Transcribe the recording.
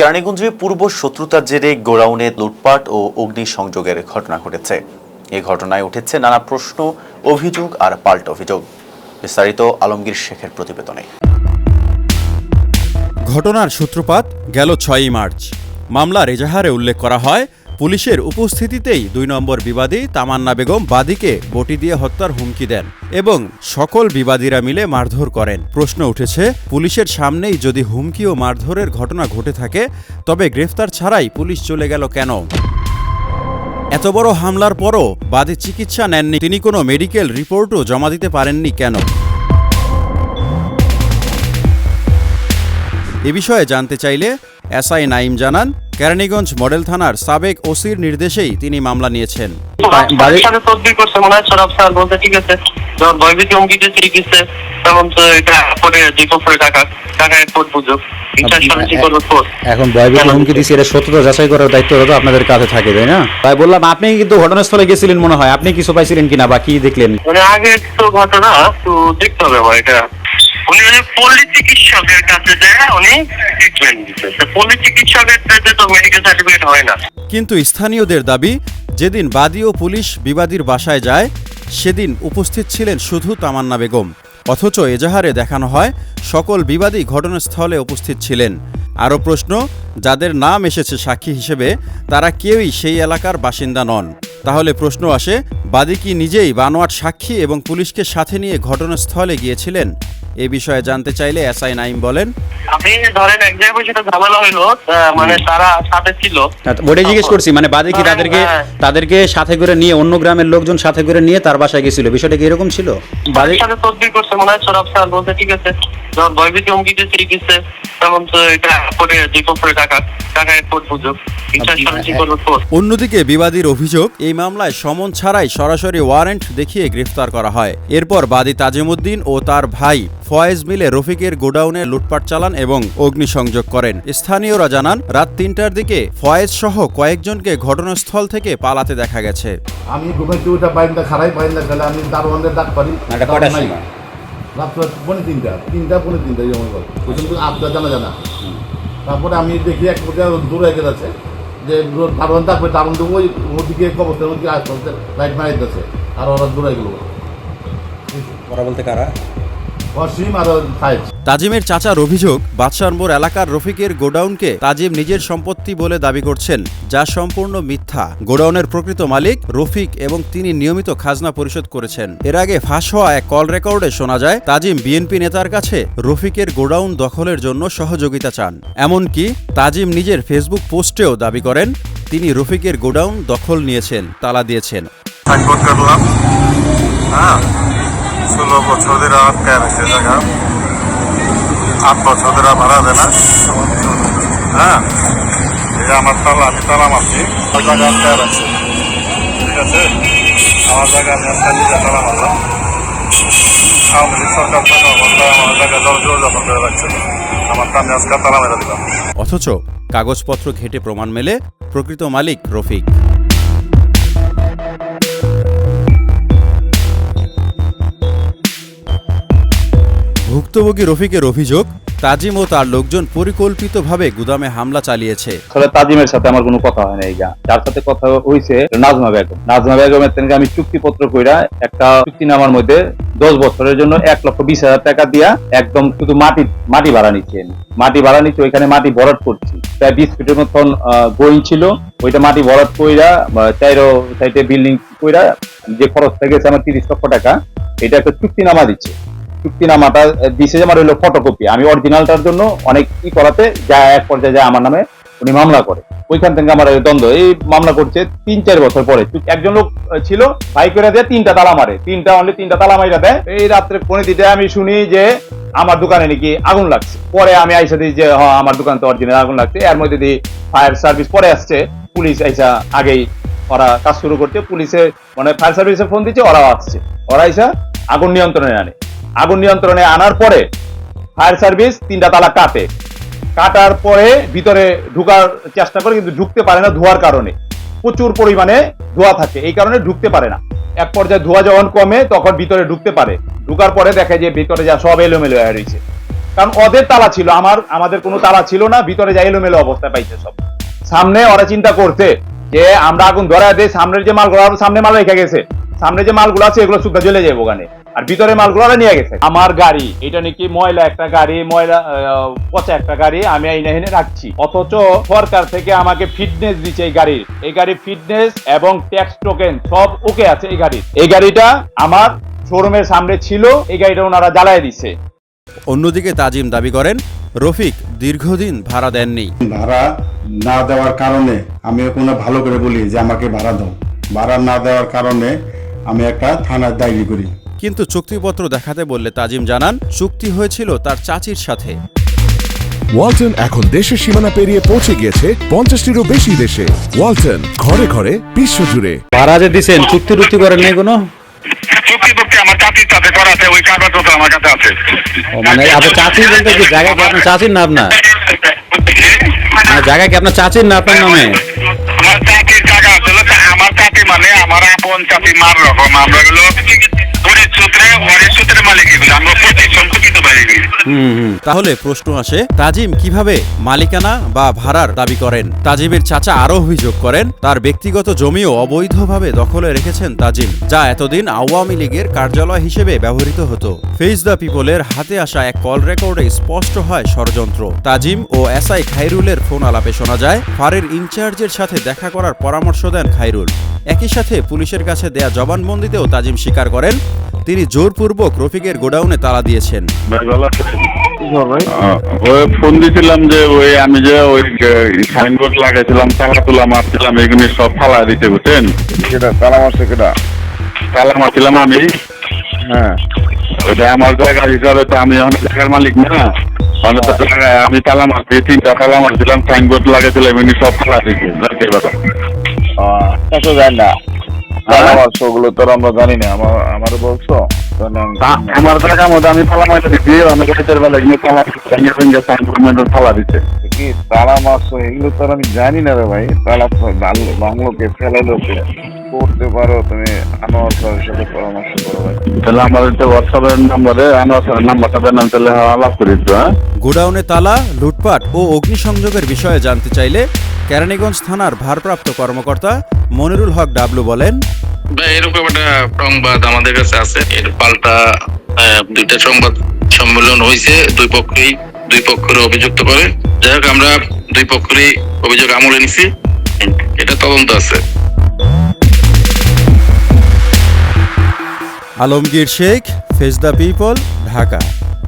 কেরানীগঞ্জে পূর্ব শত্রুতার জেরে গোডাউনে লুটপাট ও অগ্নিসংযোগের ঘটনা ঘটেছে। এ ঘটনায় উঠেছে নানা প্রশ্ন, অভিযোগ আর পাল্ট অভিযোগ। বিস্তারিত আলমগীর শেখের প্রতিবেদনে। ঘটনার সূত্রপাত গেল ছয়ই মার্চ। মামলার এজাহারে উল্লেখ করা হয় পুলিশের উপস্থিতিতেই দুই নম্বর বিবাদী তামান্না বেগম বাদীকে বটি দিয়ে হত্যার হুমকি দেন এবং সকল বিবাদীরা মিলে মারধর করেন। প্রশ্ন উঠেছে, পুলিশের সামনেই যদি হুমকি ও মারধরের ঘটনা ঘটে থাকে, তবে গ্রেফতার ছাড়াই পুলিশ চলে গেল কেন? এত বড় হামলার পরও বাদী চিকিৎসা নেননি, তিনি কোনো মেডিকেল রিপোর্টও জমা দিতে পারেননি কেন? এ বিষয়ে জানতে চাইলে এসআই নাইম জানান কেরানীগঞ্জ মডেল থানার সাবেক ওসির নির্দেশেই তিনি মামলা নিয়েছেন। তো এখন ভয়ভীতি হুমকি দিচ্ছে এটা সত্যতা যাচাই করার দায়িত্ব তো আপনাদের কাছে থাকে তাই না? তাই বললাম আপনি কিন্তু ঘটনাস্থলে গেছিলেন মনে হয়। আপনি কিছু পাইছিলেন কিনা বা কি দেখলেন? মানে আগে তো ঘটনা তো দেখতে হবে আমার এটা। উনি ওই পল্লী চিকিৎসকের কাছে যায় উনি ট্রিটমেন্ট দিচ্ছে। তো পল্লী চিকিৎসকের কাছে তো মেডিকেল সার্টিফিকেট হয় না। কিন্তু স্থানীয়দের দাবি, যেদিন বাদী ও পুলিশ বিবাদীর বাসায় যায়, সেদিন উপস্থিত ছিলেন শুধু তামান্না বেগম। অথচ এজাহারে দেখানো হয়, সকল বিবাদী ঘটনাস্থলে উপস্থিত ছিলেন। আরও প্রশ্ন, যাদের নাম এসেছে সাক্ষী হিসেবে, তারা কেউই সেই এলাকার বাসিন্দা নন। তাহলে প্রশ্ন আসে, বাদী কি নিজেই বানোয়াট সাক্ষী এবং পুলিশকে সাথে নিয়ে ঘটনাস্থলে গিয়েছিলেন? এ বিষয়ে জানতে চাইলে এসআই নাইম বলেন। আপনি ধরেন এক জায়গায় সেটা ঝামেলা হইল মানে তারা সাথে ছিল। ওটাই জিজ্ঞেস করছি মানে বাদে কি তাদেরকে হ্যাঁ। তাদেরকে সাথে করে নিয়ে অন্য গ্রামের লোকজন সাথে করে নিয়ে তার বাসায় গেছিল? বিষয়টা কি এরকম ছিল? বাদে সাথে তদবির করছে মনে হয় সরব স্যার বলতে ঠিক আছে। যখন ভয়ভীতি হুমকি তখন তো এটা পরে দুই পক্ষের টাকা টাকা এরপর বুঝো অন্যদিকে বিবাদীর অভিযোগ এই মামলায় সমন ছাড়াই সরাসরি ওয়ারেন্ট দেখিয়ে গ্রেফতার করা হয়। এরপর বাদী তাজিমুদ্দিন ও তার ভাই ফয়েজ মিলে রফিকের গোডাউনে লুটপাট চালান এবং অগ্নিসংযোগ করেন। স্থানীয়রা জানান রাত তিনটার দিকে ফয়েজ সহ কয়েকজনকে ঘটনাস্থল থেকে পালাতে দেখা গেছে। আমি ঘুমাইতে ওইটা বাইন্দা খারাই বাইন্দা গেলে আমি দারোয়ানদের ডাক পারি। এটা কটার সময়? রাত্র পৌনে তিনটা তিনটা পৌনে তিনটা এই আমার ওইখান থেকে আবদা জানা জানা। তারপরে আমি দেখি এক প্রকার দূরে যাচ্ছে যে দারোয়ান থাকবে দেবো ওই ওদিকে কবস্থার মধ্যে আসতে লাইট মারি দিতেছে। আর ওরা দূরে গেল। ওরা বলতে কারা? অসীম আর ফাইভ তাজিমের চাচার অভিযোগ বাদশারমোর এলাকার রফিকের গোডাউনকে তাজিম নিজের সম্পত্তি বলে দাবি করছেন, যা সম্পূর্ণ মিথ্যা। গোডাউনের প্রকৃত মালিক রফিক এবং তিনি নিয়মিত খাজনা পরিশোধ করেছেন। এর আগে ফাঁস হওয়া এক কল রেকর্ডে শোনা যায়, তাজিম বিএনপি নেতার কাছে রফিকের গোডাউন দখলের জন্য সহযোগিতা চান। এমনকি তাজিম নিজের ফেসবুক পোস্টেও দাবি করেন, তিনি রফিকের গোডাউন দখল নিয়েছেন, তালা দিয়েছেন। হ্যাঁ ষোলো বছর ধরে আটকায় জায়গা। আট বছর ধরে ভাড়া দেয় না। হ্যাঁ? এটা আমার তালা, আমি তালা মারছি। ঠিক আছে? আমার জায়গা অবস্থায় আমার আমার দিলাম। অথচ কাগজপত্র ঘেটে প্রমাণ মেলে প্রকৃত মালিক রফিক। ভুক্তভোগী রফিকের অভিযোগ, তাজিম ও তার লোকজন পরিকল্পিতভাবে গুদামে হামলা চালিয়েছে। আসলে তাজিমের সাথে আমার কোনো কথা হয় না এই গা। যার সাথে কথা হয়েছে নাজমা বেগম। নাজমা বেগমের থেকে আমি চুক্তিপত্র কইরা একটা চুক্তিনামার মধ্যে দশ বছরের জন্য এক লক্ষ বিশ হাজার টাকা দিয়া একদম শুধু মাটি মাটি ভাড়া নিচ্ছি মাটি ভাড়া নিচ্ছি, ওইখানে মাটি ভরাট করছি। প্রায় বিশ ফিটের মতন গোয়িং ছিল। ওইটা মাটি ভরাট কইরা চাইরো সাইডে বিল্ডিং কইরা, যে খরচটা গেছে আমার তিরিশ লক্ষ টাকা, এটা একটা চুক্তিনামা দিচ্ছে। চুক্তিনামাটা দিছে যে আমার হলো ফটোকপি আমি অরিজিনালটার জন্য অনেক কি করাতে যা এক পর্যায়ে যায় আমার নামে উনি মামলা করে। ওইখান থেকে আমার দ্বন্দ্ব। এই মামলা করছে তিন চার বছর পরে। একজন লোক ছিল ভাই করে দিয়ে, তিনটা তালা মারে। তিনটা অনলি তিনটা তালা মাইরা দেয়। এই রাত্রে পৌনে দিতে আমি শুনি যে আমার দোকানে নাকি আগুন লাগছে। পরে আমি আইসা দিই যে হ্যাঁ আমার দোকান তো অরিজিনাল আগুন লাগছে। এর মধ্যে দিই ফায়ার সার্ভিস পরে আসছে। পুলিশ আইসা আগেই ওরা কাজ শুরু করছে। পুলিশে মানে ফায়ার সার্ভিসে ফোন দিচ্ছে, ওরাও আসছে। ওরা আইসা আগুন নিয়ন্ত্রণে আনে। আগুন নিয়ন্ত্রণে আনার পরে ফায়ার সার্ভিস তিনটা তালা কাটে কাটার পরে ভিতরে ঢুকার চেষ্টা করে, কিন্তু ঢুকতে পারে না ধোয়ার কারণে। প্রচুর পরিমাণে ধোয়া থাকে, এই কারণে ঢুকতে পারে না। এক পর্যায়ে ধোয়া যখন কমে, তখন ভিতরে ঢুকতে পারে। ঢুকার পরে দেখে যে ভিতরে যা সব এলোমেলো হয়ে রয়েছে। কারণ ওদের তালা ছিল, আমার, আমাদের কোনো তালা ছিল না, ভিতরে যা এলোমেলো অবস্থা পাইছে সব। সামনে ওরা চিন্তা করছে যে, আমরা আগুন ধরা দেয় সামনের যে মালগুলো, সামনে মাল রেখে গেছে, সামনে যে মালগুলো আছে, এগুলো সুদ্ধা জ্বলে যাবে ওখানে। আর ভিতরে মালগুলো ওরা নিয়ে গেছে। আমার গাড়ি এটা নাকি ময়লা একটা গাড়ি ময়লা আহ, পচা একটা গাড়ি আমি আইনা এনে রাখছি। অথচ সরকার থেকে আমাকে ফিটনেস দিচ্ছে এই গাড়ির। এই গাড়ির ফিটনেস এবং ট্যাক্স টোকেন সব ওকে আছে এই গাড়ির। এই গাড়িটা আমার শোরুমের সামনে ছিল এই গাড়িটা ওনারা জ্বালায় দিচ্ছে অন্যদিকে তাজিম দাবি করেন রফিক দীর্ঘদিন ভাড়া দেননি। ভাড়া না দেওয়ার কারণে আমি ওখানে ভালো করে বলি যে আমাকে ভাড়া দাও। ভাড়া না দেওয়ার কারণে আমি একটা থানার দায়ী করি। কিন্তু চুক্তিপত্র দেখাতে বললে তাজিম জানান চুক্তি হয়েছিল তার চাচির সাথে। ওয়ালটন এখন দেশের সীমানা পেরিয়ে পৌঁছে গিয়েছে পঞ্চাশটিরও বেশি দেশে। ওয়ালটন ঘরে ঘরে বিশ্বজুড়ে ভাড়া যে দিছেন চুক্তি টুক্তি করেন নাই কোনো? চুক্তি টুক্তি আমার চাকরির সাথে করা আছে ওই কাগজপত্র আমার কাছে আছে। মানে আপনার চাচির বলতে কি জায়গা কি আপনার চাচির না আপনার? মানে জায়গা কি আপনার চাচির না আপনার নামে? আমার চাকরির জায়গা ছিল আমার চাকরি মানে আমার আপন চাকরি মার রকম আমরা গুলো ওরির সূত্রে ওরির সূত্রে মালিক এগুলো আমরা প্রতিষ্ঠান তাহলে প্রশ্ন আসে তাজিম কীভাবে মালিকানা বা ভাড়ার দাবি করেন? তাজিমের চাচা আরও অভিযোগ করেন তার ব্যক্তিগত জমিও অবৈধভাবে দখলে রেখেছেন তাজিম যা এতদিন আওয়ামী লীগের কার্যালয় হিসেবে ব্যবহৃত হতো। ফেস দ্য পিপলের হাতে আসা এক কল রেকর্ডে স্পষ্ট হয় ষড়যন্ত্র। তাজিম ও এসআই খাইরুলের ফোন আলাপে শোনা যায় ফারের ইনচার্জের সাথে দেখা করার পরামর্শ দেন খাইরুল একই সাথে পুলিশের কাছে দেয়া জবানবন্দিতেও তাজিম স্বীকার করেন তিনি জোরপূর্বক রফিকের গোডাউনে তালা দিয়েছেন। ওই ফোন দিছিলাম যে ওই আমি যে ওই সাইনবোর্ড লাগাইছিলাম তালা তুলা মারছিলাম এগুলি সব ফালা দিতে বুঝছেন? সেটা তালা মারছে কেটা তালা মারছিলাম আমি। হ্যাঁ। ওটা আমার জায়গা হিসাবে তো আমি অনেক জায়গার মালিক না। অনেক আমি তালা মারছি তিনটা তালা মারছিলাম সাইনবোর্ড লাগাইছিলাম এমনি সব ফালা দিচ্ছে জানতে পারো না ওগুলো তো আমরা জানি না। আমার আমার বলছো তাহলে আমি- আমার আমি মারতে দিচ্ছি রাতের বেলা এগুলো ভেঙে সাইনবোর্ড ফালা দিচ্ছে কি তালা মারছো এগুলো তো আমি জানি না রে ভাই। তালা বাংলো- বাংলোকে ফেলে লোকে করতে পারো তুমি আনোয়ার স্যারের সাথে পরামর্শ করো ভাই। তাহলে আমার তো হোয়াটসঅ্যাপের নাম্বারে আমার নাম্বারটা দেন আমি তাহলে আলাপ করি তো হ্যাঁ? গোডাউনে তালা লুটপাট ও অগ্নিসংযোগের বিষয়ে জানতে চাইলে কেরানীগঞ্জ থানার ভারপ্রাপ্ত কর্মকর্তা মনিরুল হক ডাবলু বলেন এরকম একটা সংবাদ আমাদের কাছে আছে। এর পাল্টা দুইটা সংবাদ সম্মেলন হয়েছে দুই পক্ষই দুই পক্ষের অভিযুক্ত করে। যাই হোক আমরা দুই পক্ষেরই অভিযোগ আমলে নিছি। এটা তদন্ত আছে। Alamgir Sheikh face the people Dhaka.